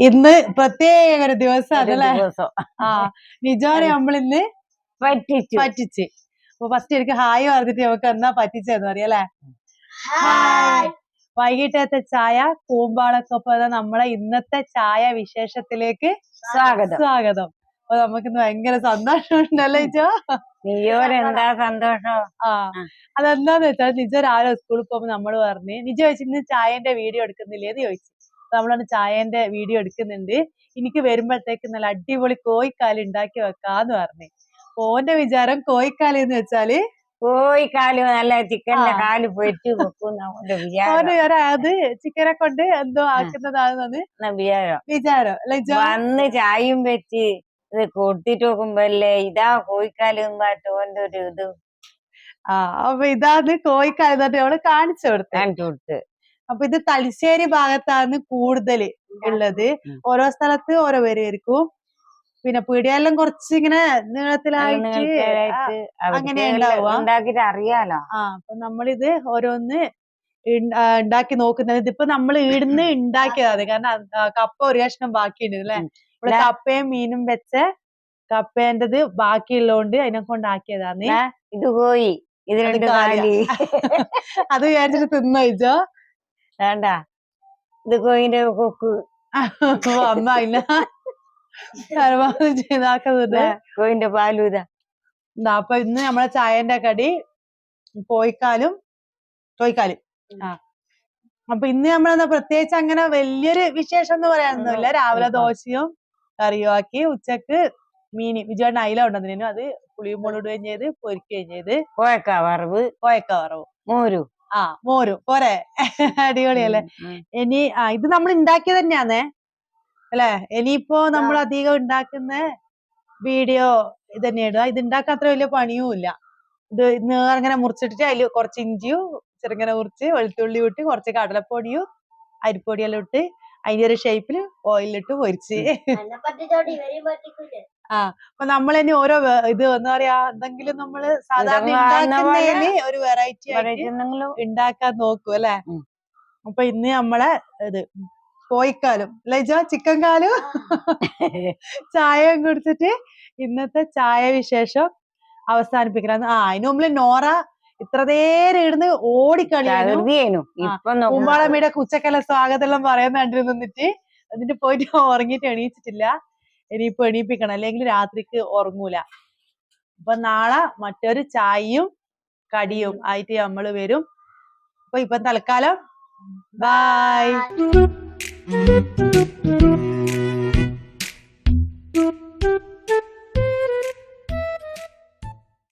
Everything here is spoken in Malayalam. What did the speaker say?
ഇന്ന് പ്രത്യേക ഒരു ദിവസം അതല്ലേ? ആ നിജോനെ നമ്മളിന്ന് പറ്റിച്ചു. പറ്റിച്ച്. അപ്പൊ ഫസ്റ്റ് എനിക്ക് ഹായ് പറഞ്ഞിട്ട് നമുക്ക് എന്നാ പറ്റിച്ചെന്ന് അറിയാലേ വൈകിട്ടത്തെ ചായ കൂമ്പാളക്കൊപ്പം നമ്മളെ ഇന്നത്തെ ചായ വിശേഷത്തിലേക്ക് സ്വാഗതം. സ്വാഗതം. അപ്പൊ നമുക്കിന്ന് ഭയങ്കര സന്തോഷമുണ്ടല്ലേ നിജോ നീയോരെന്താ സന്തോഷം? ആ ആ. അതെന്താന്ന് വെച്ചാൽ നിജ രാവിലെ സ്കൂളിൽ പോകുമ്പോ നമ്മൾ പറഞ്ഞു നിജ ചോദിച്ചു ഇന്ന് ചായന്റെ വീഡിയോ എടുക്കുന്നില്ലേന്ന് ചോദിച്ചു. നമ്മളാണ് ചായന്റെ വീഡിയോ എടുക്കുന്നുണ്ട്. എനിക്ക് വരുമ്പോഴത്തേക്ക് നല്ല അടിപൊളി കോഴിക്കാൽ ഉണ്ടാക്കി വെക്കാന്ന് പറഞ്ഞു. ഓന്റെ വിചാരം കോഴിക്കാൽ എന്ന് വെച്ചാൽ കോഴി കാൽ നല്ല ചിക്കന്റെ. കാൽ പൊരിച്ചു വെക്കുന്ന അത് ചിക്കനെ കൊണ്ട് എന്തോ ആക്കുന്നതാണെന്നാണ് വിചാരം. വിചാരം. വന്ന് ചായയും വെച്ച് ഇത് കൊടുത്തിട്ട് നോക്കുമ്പോല്ലേ ഇതാ കോഴിക്കാൽ പാട്ട് ഓന്റെ ഒരു ഇത്. ആ അപ്പൊ ഇതാണ് കോഴിക്കാൽ എന്നിട്ട് നമ്മൾ കാണിച്ചു കൊടുത്തു. കാണിച്ചു കൊടുത്ത്. അപ്പൊ ഇത് തലശ്ശേരി ഭാഗത്താണ് കൂടുതൽ ഉള്ളത്. ഓരോ സ്ഥലത്ത് ഓരോ പേരായിരിക്കും. പിന്നെ പീടിയെല്ലാം കുറച്ച് ഇങ്ങനെ നീളത്തിലായിട്ട് അങ്ങനെ ഉണ്ടാക്കിട്ട് അറിയാലോ? ആ അപ്പൊ നമ്മളിത് ഓരോന്ന് ഉണ്ടാക്കി നോക്കുന്നത്. ഇതിപ്പോ നമ്മൾ ഇടുന്ന് ഉണ്ടാക്കിയതാണ് കാരണം കപ്പ ഒരു കഷ്ണം ബാക്കിയുണ്ട് അല്ലെ. ഇവിടെ കപ്പയും മീനും വെച്ച കപ്പേന്റത് ബാക്കിയുള്ളതുകൊണ്ട് അതിനെ കൊണ്ടാക്കിയതാണ്. ഇത് പോയി. ഇത് അത് വിചാരിച്ചിട്ട് തിന്നോ വേണ്ട. ഇത് കോഴിന്റെ കൊക്ക്. വന്നില്ല ഇല്ല ചെയ്താക്കുന്നുണ്ട് ദാ, കോഴിന്റെ പാലും ഇതാ. അപ്പൊ ഇന്ന് നമ്മളെ ചായന്റെ കടി പോയിക്കാലും കോഴിക്കാലും ആ. അപ്പൊ ഇന്ന് നമ്മളെന്താ പ്രത്യേകിച്ച് അങ്ങനെ വലിയൊരു വിശേഷം എന്ന് പറയാനൊന്നുമില്ല. രാവിലെ ദോശയും കറിയും ആക്കി ഉച്ചയ്ക്ക് മീന് വിജയുടെ അയില ഉണ്ടെന്നു അത് പുളിയും മുളകിടുകയും ചെയ്ത് പൊരിക്കുകയും ചെയ്ത് കോഴക്ക വറവ്. കോയക്ക വറവ്. മോരു. ആ മോരും. പോരെ. അടിപൊളിയല്ലേ. ഇനി ആ ഇത് നമ്മൾ ഉണ്ടാക്കിയത് തന്നെയാന്നേ? അല്ലെ? ഇനിയിപ്പോ നമ്മൾ അധികം ഉണ്ടാക്കുന്ന വീഡിയോ ഇത് തന്നെ ഇടുക ഇത് ഉണ്ടാക്കാൻ അത്ര വലിയ പണിയും ഇല്ല ഇത് നേർങ്ങനെ മുറിച്ചിട്ടിട്ട് അതിൽ കുറച്ച് ഇഞ്ചിയും ചെറുങ്ങനെ മുറിച്ച് വെളുത്തുള്ളി ഇട്ട് കുറച്ച് കടലപ്പൊടിയും അരിപ്പൊടിയെല്ലാം ഇട്ട് അതിന്റെ ഒരു ഷേപ്പിൽ ഓയിലിട്ട് പൊരിച്ച്. അപ്പൊ നമ്മൾ ഇനി ഓരോ ഇത് എന്താ പറയാ എന്തെങ്കിലും നമ്മൾ സാധാരണ ഉണ്ടാക്കുന്നതിൽ ഒരു വെറൈറ്റി ആയിട്ട് ഉണ്ടാക്കാൻ നോക്കും അല്ലെ. അപ്പൊ ഇന്ന് നമ്മളെ ഇത് കോഴിക്കാലും അല്ലെ ജോ ചിക്കൻ കാലും ചായയും കുടിച്ചിട്ട് ഇന്നത്തെ ചായ വിശേഷം അവസാനിപ്പിക്കണം ആ അതിന് മുമ്പിൽ നോറ ഇത്ര നേരം ഇരുന്ന് ഓടിക്കളിയായിരുന്നു ആ, കുമ്പാളമ്മയുടെ ഉച്ചക്കെല്ലാം സ്വാഗതം എല്ലാം പറയാൻ വേണ്ടി നിന്നിട്ട് എന്നിട്ട് പോയിട്ട് ഉറങ്ങിട്ട് എണീച്ചിട്ടില്ല. ഇനിയിപ്പോ എണീപ്പിക്കണം. അല്ലെങ്കിൽ രാത്രിക്ക് ഉറങ്ങൂല. അപ്പൊ നാളെ മറ്റൊരു ചായയും കടിയും ആയിട്ട് നമ്മൾ വരും. അപ്പൊ ഇപ്പൊ തൽക്കാലം. ബൈ